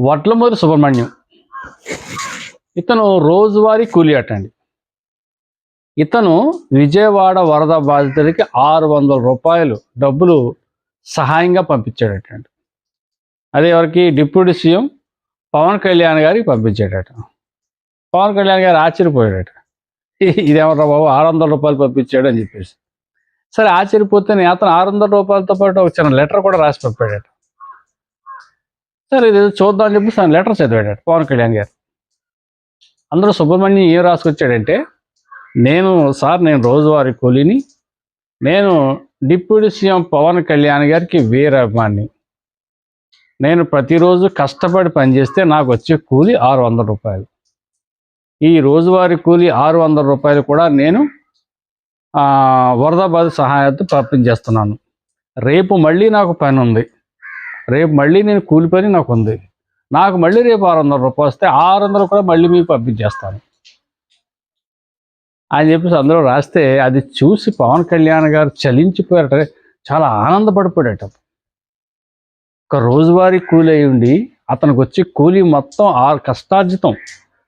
వడ్లమూరి సుబ్రహ్మణ్యం. ఇతను రోజువారీ కూలీ అటండి. ఇతను విజయవాడ వరద బాధితులకి ఆరు వందల రూపాయలు డబ్బులు సహాయంగా పంపించాడటండి. అదే ఎవరికి? డిప్యూటీ సీఎం పవన్ కళ్యాణ్ గారికి పంపించాడట. పవన్ కళ్యాణ్ గారు ఆశ్చర్యపోయాడట. "ఇ- బాబు ఆరు వందల రూపాయలు పంపించాడు అని చెప్పేసి. సరే ఆశ్చర్యపోతే అతను ఆరు వందల రూపాయలతో పాటు ఒక చిన్న లెటర్ కూడా రాసి పంపాడట. సరే ఇది చూద్దాం అని చెప్పి తను లెటర్ చదివాడు పవన్ కళ్యాణ్ గారు. అందులో సుబ్రహ్మణ్యం ఏం రాసుకొచ్చాడంటే నేను సార్ నేను రోజువారీ కూలీని నేను డిప్యూటీ సీఎం పవన్ కళ్యాణ్ గారికి వీరాభిమాని నేను ప్రతిరోజు కష్టపడి పనిచేస్తే నాకు వచ్చే కూలి ఆరు వందల రూపాయలు. ఈ రోజువారీ కూలి ఆరు వందల రూపాయలు కూడా నేను వరదాబాద్ వరద బాధ సహాయంతో పంపించేస్తున్నాను. రేపు మళ్ళీ నాకు పని ఉంది. రేపు మళ్ళీ నేను కూలిపోయి నాకు ఉంది నాకు మళ్ళీ రేపు ఆరు వందల రూపాయలు వస్తే ఆరు వందలు కూడా మళ్ళీ మీకు పంపించేస్తాను. అని చెప్పేసి అందులో రాస్తే అది చూసి పవన్ కళ్యాణ్ గారు చలించిపోయారట. చాలా ఆనందపడిపోయాడట. ఒక రోజువారీ కూలి అయి ఉండి అతనికి వచ్చి కూలీ మొత్తం ఆరు కష్టార్జితం.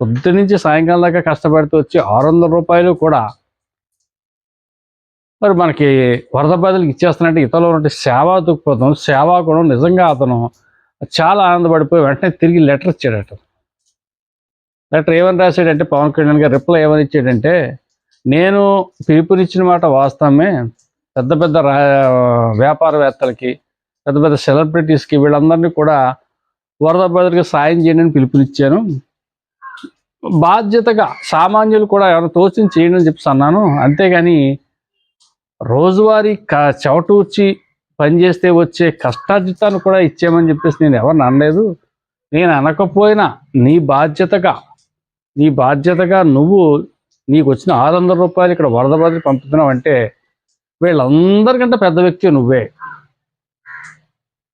పొద్దు నుంచి సాయంకాలం దాకా కష్టపడితే వచ్చి ఆరు వందల రూపాయలు కూడా మరి మనకి వరద బాధలకు ఇచ్చేస్తున్నట్టు ఇతరులు ఉన్న సేవా దృక్పథం సేవా గుణం నిజంగా అతను చాలా ఆనందపడిపోయి వెంటనే తిరిగి లెటర్ ఇచ్చాడట. లెటర్ ఏమని రాశాడంటే పవన్ కళ్యాణ్ గారు రిప్లై ఏమని ఇచ్చాడంటే నేను పిలుపునిచ్చిన మాట వాస్తవమే. పెద్ద పెద్ద రా వ్యాపారవేత్తలకి పెద్ద పెద్ద సెలబ్రిటీస్కి వీళ్ళందరినీ కూడా వరద బాధలకు సాయం చేయండి అని పిలుపునిచ్చాను. బాధ్యతగా సామాన్యులు కూడా ఎవరైనా తోచిన చేయండి అని చెప్పి అన్నాను. అంతేగాని రోజువారీ క చవటూర్చి పనిచేస్తే వచ్చే కష్టార్జితాన్ని కూడా ఇచ్చేయమని చెప్పేసి నేను ఎవరిని అనలేదు. నేను అనకపోయినా నీ బాధ్యతగా నీ బాధ్యతగా నువ్వు నీకు వచ్చిన ఆరు వందల రూపాయలు ఇక్కడ వరద బాధ్యత పంపుతున్నావు అంటే వీళ్ళందరికంటే పెద్ద వ్యక్తి నువ్వే.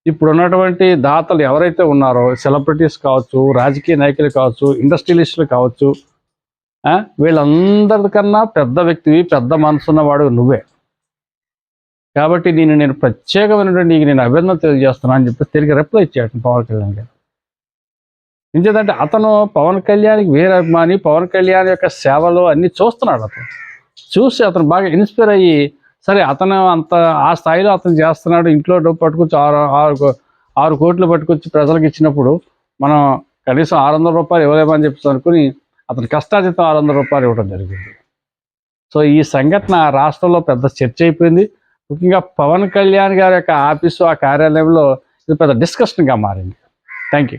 ఇప్పుడు ఉన్నటువంటి దాతలు ఎవరైతే ఉన్నారో సెలబ్రిటీస్ కావచ్చు రాజకీయ నాయకులు కావచ్చు ఇండస్ట్రియలిస్టులు కావచ్చు ఆ, వీళ్ళందరికన్నా పెద్ద వ్యక్తివి పెద్ద మనసున్నవాడు నువ్వే. కాబట్టి నేను నేను ప్రత్యేకమైనటువంటి నీకు నేను అభినందన తెలియజేస్తున్నాను అని చెప్పి తిరిగి రిప్లై ఇచ్చాడు పవన్ కళ్యాణ్ గారు. ఎందుకంటే అతను పవన్ కళ్యాణ్కి వేరే అభిమాని పవన్ కళ్యాణ్ యొక్క సేవలు అన్ని చూస్తున్నాడు అతను. చూసి అతను బాగా ఇన్స్పైర్ అయ్యి సరే అతను అంత ఆ స్థాయిలో అతను చేస్తున్నాడు ఇంట్లో డబ్బు పట్టుకొచ్చి ఆరు ఆరు కో- ఆరు కోట్లు పట్టుకొచ్చి ప్రజలకు ఇచ్చినప్పుడు మనం కనీసం ఆరు వందల రూపాయలు ఇవ్వలేమని చెప్పి అనుకుని అతని కష్టాతీతం ఆరు వందల రూపాయలు ఇవ్వడం జరిగింది. సో ఈ సంఘటన రాష్ట్రంలో పెద్ద చర్చ అయిపోయింది. ముఖ్యంగా పవన్ కళ్యాణ్ గారి యొక్క ఆఫీసు ఆ కార్యాలయంలో ఇది పెద్ద డిస్కషన్గా మారింది. Thank you